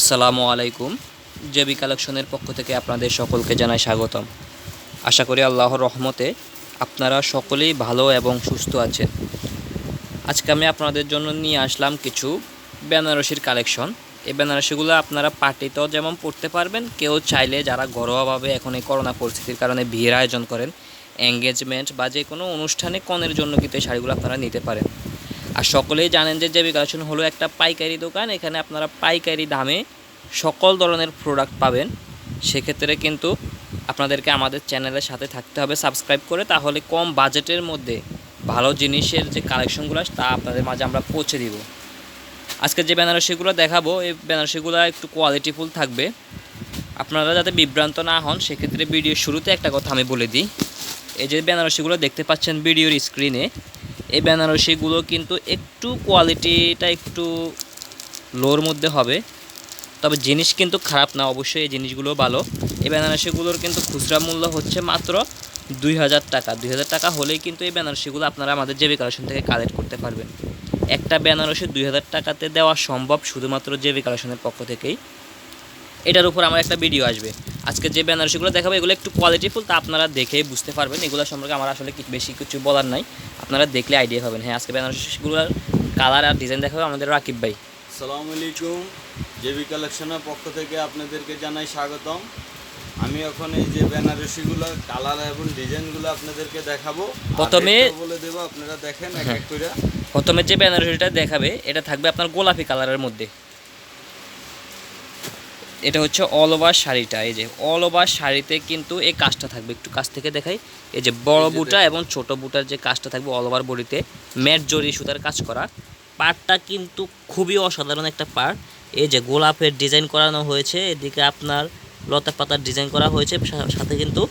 আসসালামু আলাইকুম। জেবি কালেকশনের পক্ষ থেকে আপনাদের সকলকে জানাই স্বাগতম। আশা করি আল্লাহর রহমতে আপনারা সকলেই ভালো এবং সুস্থ আছেন। আজকে আমি আপনাদের জন্য নিয়ে আসলাম কিছু বেনারসির কালেকশন। এই বেনারসিগুলো আপনারা পার্টিতেও যেমন পড়তে পারবেন, কেউ চাইলে যারা ঘরোয়াভাবে এখন এই করোনা পরিস্থিতির কারণে বিয়ের আয়োজন করেন এঙ্গেজমেন্ট বা যে কোনো অনুষ্ঠানে কনের জন্য কিন্তু এই শাড়িগুলো আপনারা নিতে পারেন। আর সকলেই জানেন যে জেবি কালেকশন হলো একটা পাইকারি দোকান। এখানে আপনারা পাইকারি দামে সকল ধরনের প্রোডাক্ট পাবেন। সেক্ষেত্রে কিন্তু আপনাদেরকে আমাদের চ্যানেলের সাথে থাকতে হবে। সাবস্ক্রাইব করে তাহলে কম বাজেটের মধ্যে ভালো জিনিসের যে কালেকশনগুলো তা আপনাদের মাঝে আমরা পৌঁছে দিব। আজকে যে বেনারসিগুলো দেখাবো, এই বেনারসিগুলো একটু কোয়ালিটিফুল থাকবে। আপনারা যাতে বিভ্রান্ত না হন, সেক্ষেত্রে ভিডিওর শুরুতে একটা কথা আমি বলে দিই। এই যে বেনারসিগুলো দেখতে পাচ্ছেন ভিডিওর স্ক্রিনে এই বেনারসিগুলো কিন্তু একটু কোয়ালিটিটা একটু লোর মধ্যে হবে। তবে জিনিস কিন্তু খারাপ না, অবশ্যই এই জিনিসগুলো ভালো। এই বেনারসিগুলোর কিন্তু খুচরা মূল্য হচ্ছে মাত্র দুই হাজার টাকা। দুই হাজার টাকা হলেই কিন্তু এই বেনারসিগুলো আপনারা আমাদের জেবি কালেকশন থেকে কালেক্ট করতে পারবেন। একটা বেনারসি দুই হাজার টাকাতে দেওয়া সম্ভব শুধুমাত্র জেবি কালেকশনের পক্ষ থেকেই। এটার উপর আমার একটা ভিডিও আসবে। আজকে যে বেনারসিগুলো দেখাবো এগুলো একটু কোয়ালিটিফুল তা আপনারা দেখে বুঝতে পারবেন। এগুলো সম্পর্কে আমার আসলে বেশি কিছু বলার নাই। আপনারা দেখলে আইডিয়া পাবেন। হ্যাঁ আজকে বেনারসিগুলোর কালার আর ডিজাইন দেখাবে আমাদের রাকিব ভাই। সালামু আলাইকুম। জেবি কালেকশনের পক্ষ থেকে আপনাদেরকে জানাই স্বাগতম। আমি এখন এই যে বেনারসিগুলো কালার এবং ডিজাইনগুলো আপনাদেরকে দেখাবো। প্রথমে- বলে দেবো আপনারা দেখেন এক এক করে। প্রথমে যে বেনারসিটা দেখাবে এটা থাকবে আপনার গোলাপি কালারের মধ্যে। এটা হচ্ছে অল ওভার শাড়িটা। এই যে অল ওভার শাড়িতে কিন্তু এই কাজটা থাকবে। একটু কাছ থেকে দেখাই। এই যে বড় বুটা এবং ছোট বুটার যে কাজটা থাকবে অল ওভার বডিতে ম্যাট জরি সুতার কাজ করা। পাড়টা কিন্তু খুবই অসাধারণ একটা পাড় এই যে গোলাপের ডিজাইন করানো হয়েছে। এদিকে আপনার লতা পাতার ডিজাইন করা হয়েছে। সাথে কিন্তু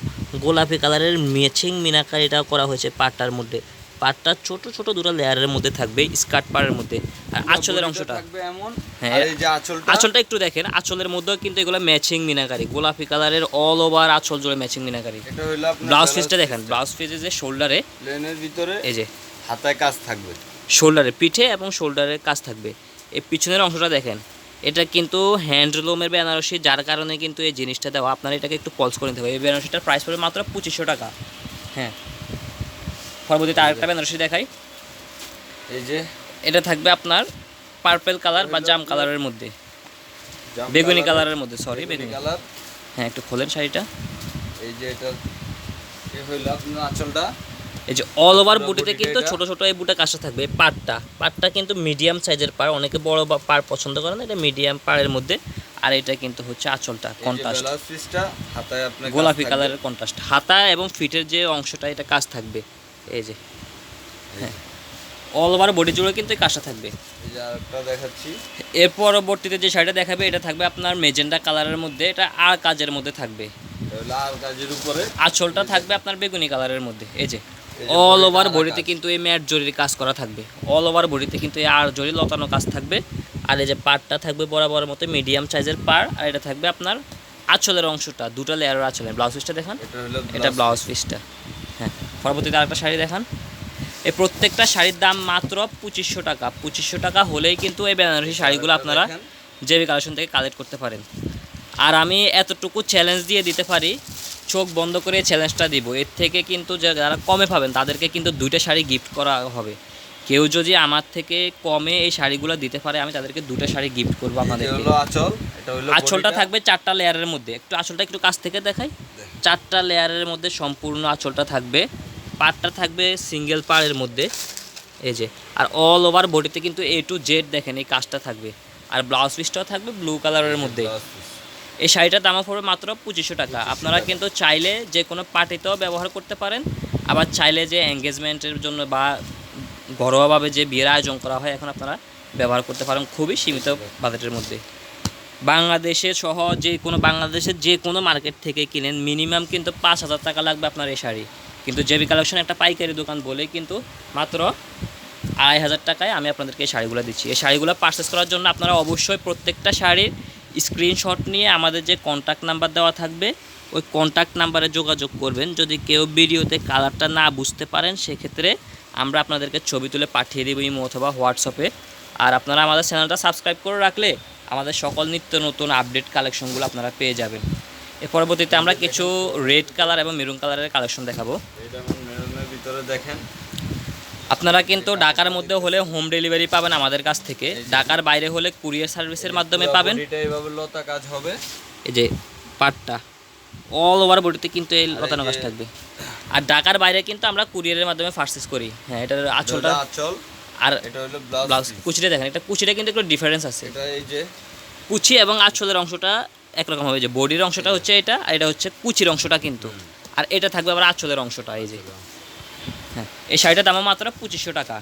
গোলাপি কালারের ম্যাচিং মিনাকারিটাও করা হয়েছে পাড়টার মধ্যে। পাড়টা ছোট ছোট দুটো লেয়ারের মধ্যে থাকবে স্কার্ট পাড়ের মধ্যে। আর আঁচলের অংশটা। থাকবে এমন? হ্যাঁ। আর এই যে আঁচলটা? আঁচলটা একটু দেখেন আঁচলের মধ্যেও কিন্তু এগুলো ম্যাচিং মিনাকারি গোলাপি কালারের অল ওভার আঁচল জুড়ে ম্যাচিং মিনাকারি। এটা হলো আপনার ব্লাউজ পিসটা দেখেন ব্লাউজ পিসে যে শোল্ডারে প্লেনের ভিতরে এই যে। হাতায় কাজ থাকবে। শোল্ডারে পিঠে এবং শোল্ডারের কাজ থাকবে। এই পিছনের অংশটা দেখেন এটা কিন্তু হ্যান্ডলুমের বেনারসি যার কারণে কিন্তু এই জিনিসটা দেওয়া। আপনারা এটাকে একটু পলস করে নিতে হবে। এই বেনারসিটার প্রাইস পড়বে মাত্র পঁচিশশো টাকা। হ্যাঁ পরবর্তীতে আরেকটা বেনারসি দেখাই। এই যে। এটা থাকবে আপনার পার্পেল কালার বা জাম কালারের মধ্যে। বেগুনি কালারের মধ্যে সরি বেগুনি কালার হ্যাঁ একটু খোলেন শাড়িটা। এই যে এটা এ হইল আপনার আঁচলটা। এই যে অল ওভার বুটিতে কিন্তু ছোট ছোট এই বুটা কাজটা থাকবে। এই পাড়টা পাড়টা কিন্তু মিডিয়াম সাইজের পাড়। অনেকে বড় বা পাড় পছন্দ করে না এটা মিডিয়াম পাড়ের মধ্যে। আর এটা কিন্তু হচ্ছে আঁচলটা কন্ট্রাস্ট গোলাপি কালারের কন্ট্রাস্ট হাতা এবং ফিটের যে অংশটা এটা কাজ থাকবে। এই যে। অল ওভার বডি জুড়ে কিন্তু কাজটা থাকবে। দেখাচ্ছি। এর পরবর্তীতে যে শাড়িটা দেখাবে এটা থাকবে আপনার মেজেন্ডা কালারের মধ্যে এটা আর কাজের মধ্যে থাকবে। লাল কাজের উপরে। আঁচলটা থাকবে আপনার বেগুনি কালারের মধ্যে এই যে। অল ওভার বডিতে কিন্তু এই ম্যাট জরির কাজ করা থাকবে। অল ওভার বডিতে কিন্তু এই আর জরি লতানো কাজ থাকবে। আর এই যে পাড়টা থাকবে বরাবর মতো মিডিয়াম সাইজের পাড় আর এটা থাকবে আপনার আঁচলের অংশটা দুটো লেয়ারের আঁচলের ব্লাউজ পিসটা দেখান। এটা ব্লাউজ পিসটা হ্যাঁ। পরবর্তীতে আরেকটা শাড়ি দেখান। এই প্রত্যেকটা শাড়ির দাম মাত্র পঁচিশশো টাকা। পঁচিশশো টাকা হলেই কিন্তু এই বেনারসি শাড়িগুলো আপনারা। জেবি কালেকশন থেকে কালেক্ট করতে পারেন। আর আমি এতটুকু চ্যালেঞ্জ দিয়ে দিতে পারি চোখ বন্ধ করে চ্যালেঞ্জটা দিব। এর থেকে কিন্তু যারা কমে পাবেন তাদেরকে কিন্তু দুইটা শাড়ি গিফট করা হবে। কেউ যদি আমার থেকে কমে এই শাড়িগুলো দিতে পারে আমি তাদেরকে দুটো শাড়ি গিফট করব হলো আঁচলটা থাকবে চারটা লেয়ারের মধ্যে। একটু আঁচলটা একটু কাছ থেকে দেখাই। চারটা লেয়ারের মধ্যে সম্পূর্ণ আঁচলটা থাকবে। পাড়টা থাকবে সিঙ্গেল পাড়ের মধ্যে। এই যে আর অল ওভার বডিতে কিন্তু এ টু জেড দেখেন এই কাজটা থাকবে। আর ব্লাউজ পিসটাও থাকবে ব্লু কালারের মধ্যে। এই শাড়িটার দাম পড়বে মাত্র পঁচিশশো টাকা। আপনারা কিন্তু চাইলে যে কোনো পার্টিতেও ব্যবহার করতে পারেন। আবার চাইলে যে এঙ্গেজমেন্টের জন্য বা ঘরোয়াভাবে যে বিয়ের আয়োজন করা হয় এখন আপনারা ব্যবহার করতে পারেন খুবই সীমিত বাজেটের মধ্যে। বাংলাদেশে সহ যে কোনো বাংলাদেশের যে কোনো মার্কেট থেকে কিনেন মিনিমাম কিন্তু পাঁচ হাজার টাকা লাগবে আপনার এই শাড়ি। কিন্তু জেবি কালেকশন একটা পাইকারি দোকান বলে কিন্তু মাত্র আড়াই হাজার টাকায় আমি আপনাদেরকে এই শাড়িগুলো দিচ্ছি। এই শাড়িগুলো পারচেস করার জন্য আপনারা অবশ্যই প্রত্যেকটা শাড়ির স্ক্রিনশট নিয়ে আমাদের যে কন্ট্যাক্ট নাম্বার দেওয়া থাকবে, ওই কন্ট্যাক্ট নাম্বারে যোগাযোগ করবেন। যদি কেউ ভিডিওতে কালারটা না বুঝতে পারেন, সেক্ষেত্রে আমরা আপনাদেরকে ছবি তুলে পাঠিয়ে দেবো ইমো অথবা হোয়াটসঅ্যাপে। আর আপনারা আমাদের চ্যানেলটা সাবস্ক্রাইব করে রাখলে আমাদের সকল নিত্য নতুন আপডেট কালেকশনগুলো আপনারা পেয়ে যাবেন। এর পরবর্তীতে আমরা কিছু রেড কালার এবং মেরুন কালারের কালেকশন দেখাবো। ভিতরে দেখেন। আপনারা কিন্তু ঢাকার মধ্যে হলে হোম ডেলিভারি পাবেন আমাদের কাছ থেকে। ঢাকার বাইরে হলে কুরিয়ার সার্ভিসের মাধ্যমে পাবেন। বডিটা এইভাবে লতা কাজ হবে। এই যে পাটটা। অল ওভার বডিতে কিন্তু এই লতানো গাছ থাকবে। আর ঢাকার বাইরে কিন্তু আমরা কুরিয়ারের মাধ্যমে পারচেস করি। হ্যাঁ এটার আঁচলটা আঁচল। আর এটা হলো ব্লাউজ কুচিটা দেখেন এটা কুচিটা কিন্তু একটু ডিফারেন্স আছে। এটা এই যে কুচি এবং আঁচলের অংশটা একরকম হবে যে বডির অংশটা হচ্ছে এটা আর এটা হচ্ছে কুচির অংশটা কিন্তু। আর এটা থাকবে আবার আঁচলের অংশটা এই যে। হ্যাঁ এই শাড়িটার দাম মাত্র পঁচিশশো টাকা।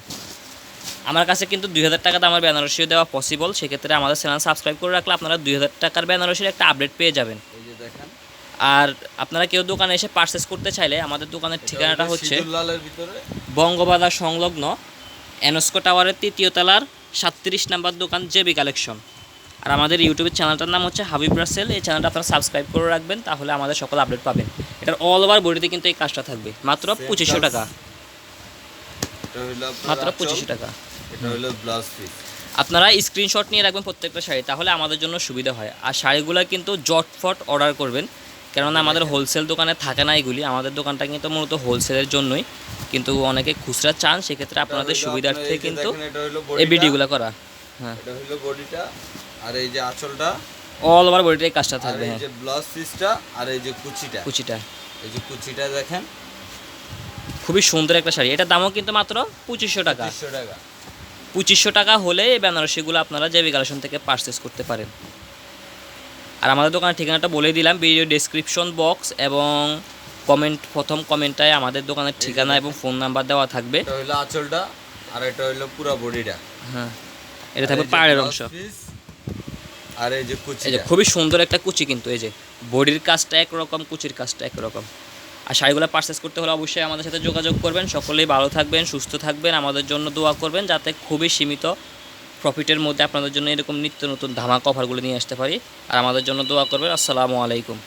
আমার কাছে কিন্তু দুই হাজার টাকা দামের বেনারসিও দেওয়া পসিবল সেক্ষেত্রে আমাদের চ্যানেল সাবস্ক্রাইব করে রাখলে আপনারা দুই হাজার টাকার বেনারসির একটা আপডেট পেয়ে যাবেন। আর আপনারা কেউ দোকানে এসে পারচেস করতে চাইলে আমাদের দোকানের ঠিকানাটা হচ্ছে বঙ্গবাজার সংলগ্ন এনস্কো টাওয়ারের তৃতীয় তলার সাতত্রিশ নাম্বার দোকান জেবি কালেকশন। আর আমাদের ইউটিউবের চ্যানেলটার নাম হচ্ছে হাবিব রাসেল। এই চ্যানেলটা আপনারা সাবস্ক্রাইব করে রাখবেন তাহলে আমাদের সকল আপডেট পাবেন। এটার অল ওভার বডিতে কিন্তু এই কাজটা থাকবে। মাত্র পঁচিশশো টাকা। মাত্র পঁচিশশো টাকা। এটা হলো ব্লাউজ পিস আপনারা স্ক্রিনশট নিয়ে রাখবেন প্রত্যেকটা শাড়ি তাহলে আমাদের জন্য সুবিধা হয়। আর শাড়িগুলো কিন্তু জটফট অর্ডার করবেন কেননা আমাদের হোলসেল দোকানে থাকে না এগুলি। আমাদের দোকানটা কিন্তু মূলত হোলসেলের জন্যই। কিন্তু অনেকে খুচরা চান সেক্ষেত্রে আপনাদের সুবিধার্থে কিন্তু এই ভিডিওগুলো করা। হ্যাঁ। এটা হলো বডিটা আর এই যে আঁচলটা অল ওভার বডিতে এই কাজটা থাকবে এই হ্যাঁ। যে ব্লাউজ পিসটা আর এই যে কুচিটা। কুচিটা। এই যে কুচিটা দেখেন। খুবই সুন্দর একটা শাড়ি। এটার দামও কিন্তু মাত্র পঁচিশশো টাকা। তিনশো টাকা। পঁচিশশো টাকা হলে এই বেনারসিগুলো আপনারা জেবি কালেকশন থেকে পারচেস করতে পারেন। আর আমাদের দোকানের ঠিকানাটা বলে দিলাম ভিডিও ডেসক্রিপশন বক্স এবং কমেন্ট প্রথম কমেন্টটায় আমাদের দোকানের ঠিকানা এবং ফোন নাম্বার দেওয়া থাকবে। এটা হলো আঁচলটা আর এটা হলো পুরো বডিটা। হ্যাঁ। এটা থাকবে পাড়ের অংশ। আর এই যে এই যে খুবই সুন্দর একটা কুচি কিন্তু এই যে বডির কাজটা একরকম কুচির কাজটা একরকম। আর শাড়িগুলো পারচেস করতে হলে অবশ্যই আমাদের সাথে যোগাযোগ করবেন। সকলেই ভালো থাকবেন সুস্থ থাকবেন আমাদের জন্য দোয়া করবেন যাতে খুবই সীমিত প্রফিটের মধ্যে আপনাদের জন্য এরকম নিত্য নতুন ধামাকা অফারগুলো নিয়ে আসতে পারি। আর আমাদের জন্য দোয়া করবেন। আসসালামু আলাইকুম।